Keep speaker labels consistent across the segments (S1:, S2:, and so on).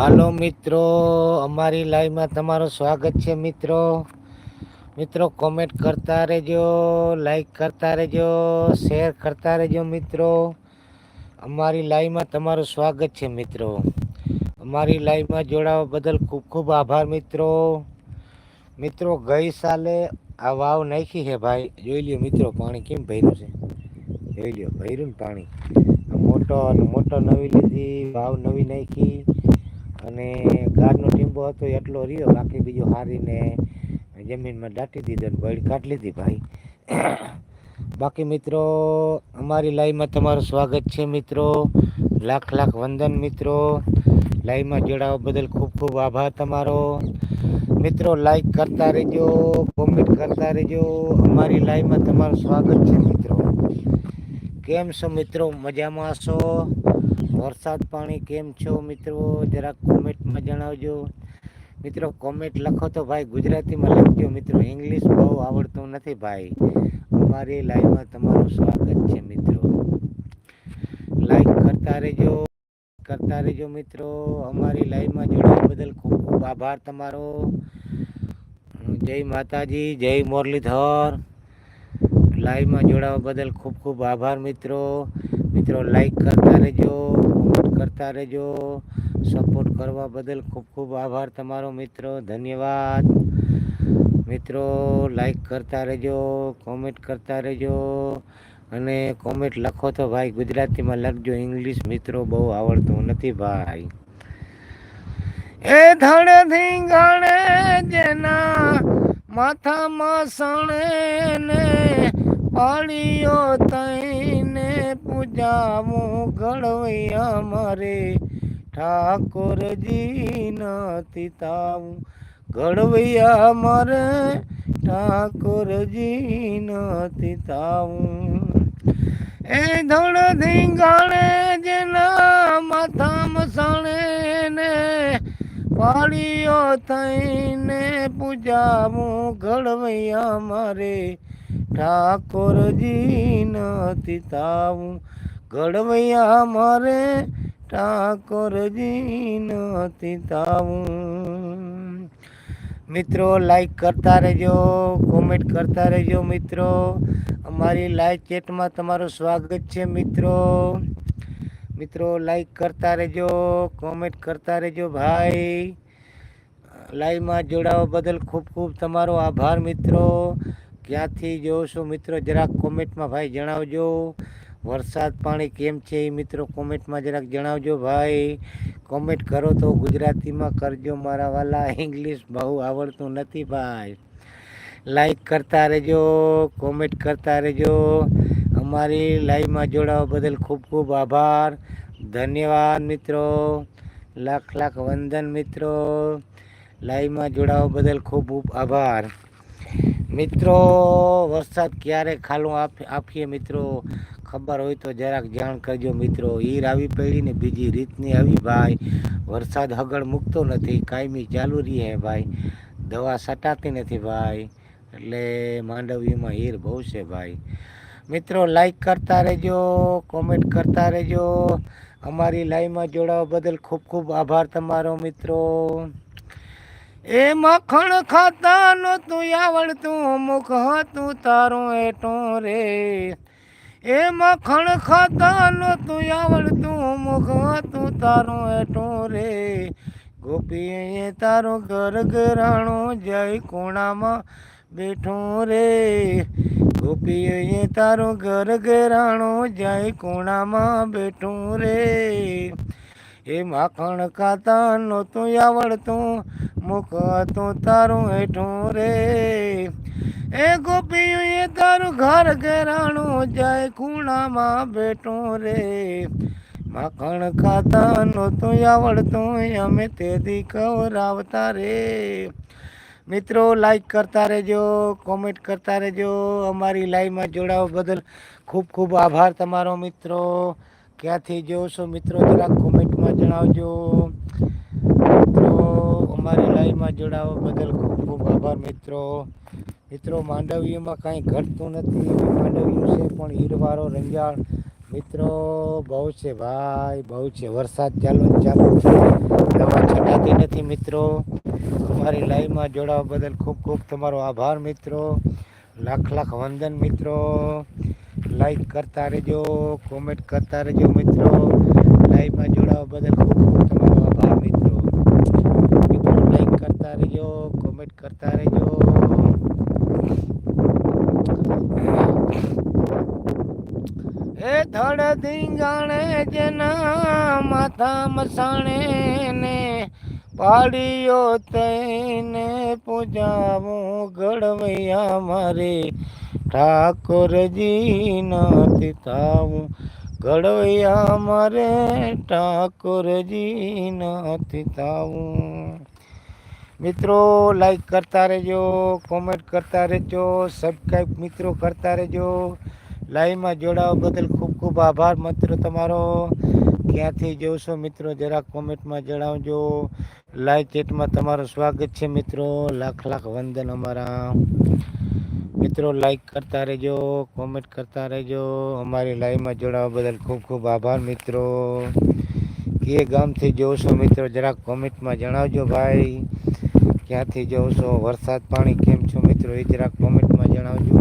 S1: હાલો મિત્રો, અમારી લાઈવમાં તમારું સ્વાગત છે મિત્રો. મિત્રો કોમેન્ટ કરતા રહેજો લાઈક કરતા રહેજો શેર કરતા રહેજો મિત્રો. અમારી લાઈવમાં તમારું સ્વાગત છે મિત્રો. અમારી લાઈવમાં જોડાવા બદલ ખૂબ ખૂબ આભાર મિત્રો. મિત્રો, ગઈ સાલે આ વાવ નાખી છે ભાઈ. જોઈ લ્યો મિત્રો, પાણી કેમ ભર્યું છે? જોઈ લ્યો, ભર્યું ને પાણી. મોટો મોટો નવી લીધી, વાવ નવી નાખી. અને ગાડનો ટીંબો હતો એટલો રહ્યો, બાકી બીજો હારીને જમીનમાં દાટી દીધો ને બળી કાઢી લીધી ભાઈ. બાકી મિત્રો, અમારી લાઈવમાં તમારું સ્વાગત છે મિત્રો. લાખ લાખ વંદન મિત્રો. લાઈવમાં જોડાવા બદલ ખૂબ ખૂબ આભાર તમારો. મિત્રો લાઈક કરતા રહેજો કોમેન્ટ કરતા રહેજો. અમારી લાઈવમાં તમારું સ્વાગત છે મિત્રો. કેમ છો મિત્રો? મજામાં છો વરસાદ પાણી કેમ છો મિત્રો? જરાક કોમેન્ટમાં જણાવજો. મિત્રો, કોમેન્ટ લખો તો ભાઈ ગુજરાતીમાં લખજો મિત્રો. ઇંગ્લિશ બહુ આવડતું નથી ભાઈ. અમારી લાઈવમાં તમારું સ્વાગત છે મિત્રો. લાઈક કરતા રહેજો કરતા રહેજો મિત્રો. અમારી લાઈવમાં જોડાવા બદલ ખૂબ ખૂબ આભાર તમારો. જય માતાજી, જય મુરલીધર. લાઈવમાં જોડાવા બદલ ખૂબ ખૂબ આભાર, મિત્રો. મિત્રો લાઈક કરતા રહેજો કોમેન્ટ કરતા રહેજો. સપોર્ટ કરવા બદલ ખૂબ ખૂબ આભાર તમારો, મિત્રો. ધન્યવાદ. મિત્રો લાઈક કરતા રહેજો કોમેન્ટ કરતા રહેજો. અને કોમેન્ટ લખો તો ભાઈ ગુજરાતીમાં લખજો ઇંગ્લિશ મિત્રો બહુ આવડતું નથી ભાઈ. એ ધડ ધીંગાણે જેના માથામાં સણે ને પાળીઓ તઈને પૂજાવું ઘડવૈયા મારે. ઠાકોરજી નથી તાવું ઘડવૈયા મારે. ઠાકોરજી નથી તાવું એ ધણ ધીંગાણે જેના માથા મસાણે ને પાળીઓ થઈને પૂજાવું ઘડવૈયા મારે. ઠાકોરજી નથી તાવું ઘડવૈયા મારે ઠાકોરજી નથી તાવું મિત્રો લાઈક કરતા રહેજો કોમેન્ટ કરતા રહેજો મિત્રો. અમારી લાઈવ ચેટમાં તમારું સ્વાગત છે મિત્રો. મિત્રો લાઈક કરતા રહેજો કોમેન્ટ કરતા રહેજો ભાઈ. લાઈવમાં જોડાવા બદલ ખૂબ ખૂબ તમારો આભાર મિત્રો. ક્યાંથી જોઉં છું મિત્રો, જરાક કોમેન્ટમાં ભાઈ જણાવજો. વરસાદ પાણી કેમ છે એ મિત્રો કોમેન્ટમાં જરાક જણાવજો ભાઈ. કોમેન્ટ કરો તો ગુજરાતીમાં કરજો મારા વાલા. ઇંગ્લિશ બહુ આવડતું નથી ભાઈ. લાઈક કરતા રહેજો, કોમેન્ટ કરતા રહેજો. અમારી લાઈવમાં જોડાવા બદલ ખૂબ ખૂબ આભાર. ધન્યવાદ મિત્રો. લાખ લાખ વંદન મિત્રો. લાઈવમાં જોડાવા બદલ ખૂબ ખૂબ આભાર. મિત્રો, વરસાદ ક્યારે ખાલું આપીએ મિત્રો? ખબર હોય તો જરાક જાણ કરજો મિત્રો. હીર આવી પડી ને બીજી રીતની આવી ભાઈ. વરસાદ હગળ મૂકતો નથી. કાયમી ચાલુ રહી હે ભાઈ. દવા સટાતી નથી ભાઈ. એટલે માંડવીમાં હીર બહુ છે ભાઈ. મિત્રો લાઈક કરતા રહેજો કોમેન્ટ કરતા રહેજો. અમારી લાઈવમાં જોડાવા બદલ ખૂબ ખૂબ આભાર તમારો મિત્રો. એ મખણ ખાતા નહોતું આવડતું મુખ હતું તારું એટું રે. એ મખણ ખાતા નહોતું આવડતું મુખ હતું તારું એટું રે. ગોપીએ તારું ઘર ઘરાણું જય કોણામાં બેઠું રે. ગોપીએ તારું ઘર ઘરાણું જય કોણામાં બેઠું રે. એ માખણ ખાતા નહોતું આવડતું મુખ હતું તારું હેઠું રે. એ ગોપીએ તારું ઘર ઘેરાણું જાય, ખૂણામાં બેઠું રે. માખણ ખાતા નહોતું આવડતું, અમે તેથી ખવરાવતા રે. મિત્રો લાઈક કરતા રહેજો કોમેન્ટ કરતા રહેજો. અમારી લાઈવમાં જોડાવા બદલ ખૂબ ખૂબ આભાર તમારો મિત્રો. ક્યાંથી જોવો છો મિત્રો જરાક કોમેન્ટમાં જણાવજો. મિત્રો, અમારી લાઈવમાં જોડાવા બદલ ખૂબ ખૂબ આભાર મિત્રો. મિત્રો માંડવીઓમાં કાંઈ ઘટતું નથી માંડવીયું છે પણ હીરવારો રંજાળ. મિત્રો, બહુ છે ભાઈ, બહુ છે. વરસાદ ચાલુ ચાલુ છે. દવા છટાતી નથી મિત્રો. અમારી લાઈવમાં જોડાવા બદલ ખૂબ ખૂબ તમારો આભાર મિત્રો. લાખ લાખ વંદન મિત્રો. લાઈક કરતા રહેજો કોમેન્ટ કરતા રહેજો મિત્રો. લાઈવમાં જોડાવા બદલ ખૂબ ખૂબ તમારો આભાર મિત્રો. લાઈક કરતા રહેજો કોમેન્ટ કરતા રહેજો. એ ધડ ધીંગાણે જેના માથા મસાણે ને પાડીઓ તઈને પૂજાવું ગળવૈયા મારે. ઠાકોરજી નથી થાવું. ઘડવૈયા મારે ઠાકોરજી નથી થાવું. મિત્રો લાઈક કરતા રહેજો કોમેન્ટ કરતા રહેજો સબસ્ક્રાઈબ મિત્રો કરતા રહેજો. લાઈવમાં જોડાવા બદલ ખૂબ ખૂબ આભાર મિત્રો તમારો. ક્યાંથી જોશો મિત્રો, જરાક કોમેન્ટમાં જણાવજો. લાઈવ ચેટમાં તમારું સ્વાગત છે મિત્રો. લાખ લાખ વંદન અમારા. મિત્રો લાઈક કરતા રહેજો કોમેન્ટ કરતા રહેજો. અમારી લાઈવમાં જોડાવા બદલ ખૂબ ખૂબ આભાર, મિત્રો. કે ગામથી જોશો મિત્રો, જરાક કોમેન્ટમાં જણાવજો ભાઈ. ક્યાંથી જોઉં છો વરસાદ પાણી કેમ છો મિત્રો, એ જરાક કોમેન્ટમાં જણાવજો.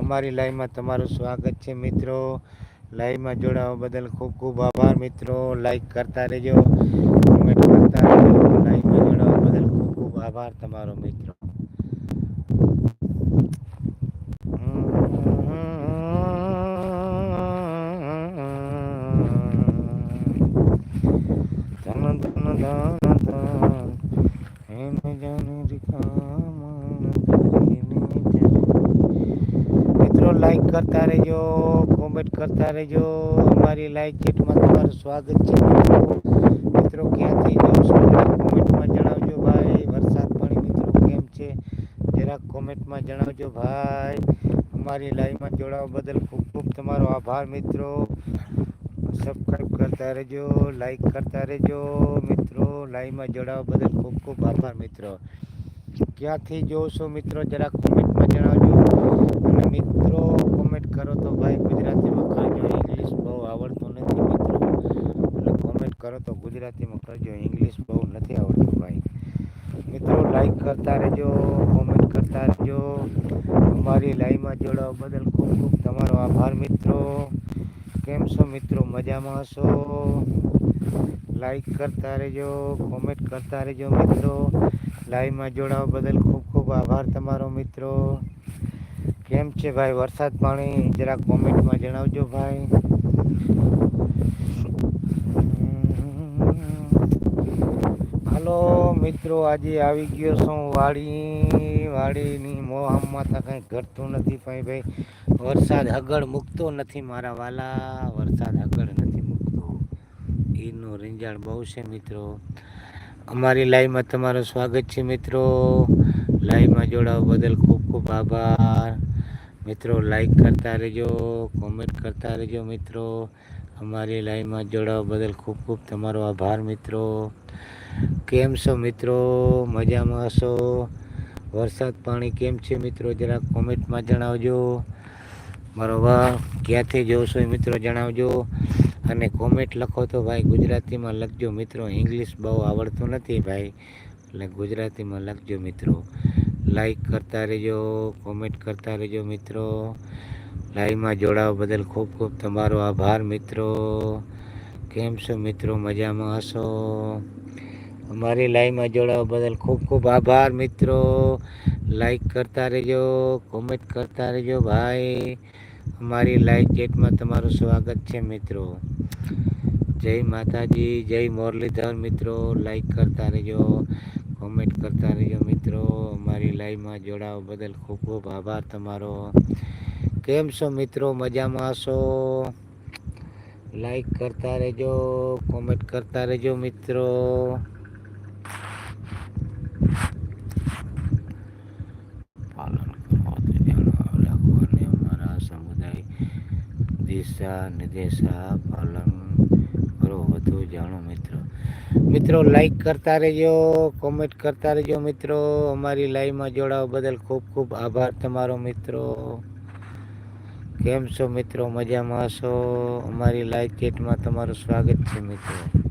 S1: અમારી લાઈવમાં તમારું સ્વાગત છે મિત્રો. લાઈવમાં જોડાવા બદલ ખૂબ ખૂબ આભાર, મિત્રો. લાઈક કરતા રહેજો કોમેન્ટ કરતા રહેજો. લાઈવમાં જોડાવા બદલ ખૂબ ખૂબ આભાર તમારો, મિત્રો. લાઈક કરતા રહેજો કોમેન્ટ કરતા રહેજો. અમારી લાઈક ચેટમાં તમારું સ્વાગત છે મિત્રો. ક્યાંથી જાઓ કોમેન્ટમાં જણાવજો ભાઈ. વરસાદ પાણી મિત્રો કેમ છે? જરાક કોમેન્ટમાં જણાવજો ભાઈ. અમારી લાઈવમાં જોડાવા બદલ ખૂબ ખૂબ તમારો આભાર મિત્રો. સબસ્ક્રાઈબ કરતા રહેજો લાઈક કરતા રહેજો મિત્રો. લાઈવમાં જોડાવા બદલ ખૂબ ખૂબ આભાર મિત્રો. ક્યાંથી જોઉં મિત્રો? જરાક કોમેન્ટમાં જણાવજો. અને મિત્રો કોમેન્ટ કરો તો ભાઈ ગુજરાતીમાં કરજો ઇંગ્લિશ બહુ આવડતું નથી મિત્રો. એટલે કોમેન્ટ કરો તો ગુજરાતીમાં કરજો ઇંગ્લિશ બહુ નથી આવડતું ભાઈ. મિત્રો લાઈક કરતા રહેજો કોમેન્ટ કરતા રહેજો. અમારી લાઈવમાં જોડાવા બદલ ખૂબ ખૂબ તમારો આભાર મિત્રો. કેમ છો મિત્રો? મજામાં હશો? લાઈક કરતા રહેજો કોમેન્ટ કરતા રહેજો મિત્રો. લાઈવમાં જોડાવા બદલ ખૂબ ખૂબ આભાર તમારો મિત્રો. કેમ છે ભાઈ? વરસાદ પાણી જરા કોમેન્ટમાં જણાવજો ભાઈ. હલો મિત્રો, આજે આવી ગયો છું વાડી. વાડીની મોહમમાં તો કંઈ ઘટતું નથી ભાઈ ભાઈ. વરસાદ આગળ મૂકતો નથી મારા વાલા. વરસાદ આગળ નથી મૂકતો. એનું રીંજાણ બહુ છે મિત્રો. અમારી લાઈવમાં તમારું સ્વાગત છે મિત્રો. લાઈવમાં જોડાવા બદલ ખૂબ ખૂબ આભાર. મિત્રો લાઈક કરતા રહેજો કોમેન્ટ કરતા રહેજો મિત્રો. અમારી લાઈવમાં જોડાવા બદલ ખૂબ ખૂબ તમારો આભાર મિત્રો. કેમ છો મિત્રો? મજામાં હશો? વરસાદ પાણી કેમ છે મિત્રો? જરાક કોમેન્ટમાં જણાવજો. બરોબર ક્યાંથી જોશો એ મિત્રો જણાવજો. અને કોમેન્ટ લખો તો ભાઈ ગુજરાતીમાં લખજો મિત્રો. ઇંગ્લિશ બહુ આવડતું નથી ભાઈ. એટલે ગુજરાતીમાં લખજો મિત્રો. લાઈક કરતા રહેજો કોમેન્ટ કરતા રહેજો મિત્રો. લાઈવમાં જોડાવા બદલ ખૂબ ખૂબ તમારો આભાર મિત્રો. કેમ છો મિત્રો? મજામાં હશો? અમારી લાઈવમાં જોડાવા બદલ ખૂબ ખૂબ આભાર મિત્રો. લાઈક કરતા રહેજો કોમેન્ટ કરતા રહેજો ભાઈ. અમારી લાઈવ ચેટમાં તમારું સ્વાગત છે મિત્રો. જય માતાજી, જય મુરલીધર મિત્રો. લાઈક કરતા રહેજો. કોમેન્ટ કરતા રહેજો મિત્રો. અમારી લાઈવમાં જોડાવા બદલ ખૂબ ખૂબ આભાર તમારો. કેમ છો મિત્રો? મજામાં હશો? લાઈક કરતા રહેજો કોમેન્ટ કરતા રહેજો મિત્રો. દિશા નિર્દેશા પાલન કરો વધુ જાણો મિત્રો. મિત્રો લાઈક કરતા રહેજો કોમેન્ટ કરતા રહેજો મિત્રો. અમારી લાઈવમાં જોડાવા બદલ ખૂબ ખૂબ આભાર તમારો મિત્રો. કેમ છો મિત્રો? મજામાં હશો? અમારી લાઈવ ચેટમાં તમારું સ્વાગત છે મિત્રો.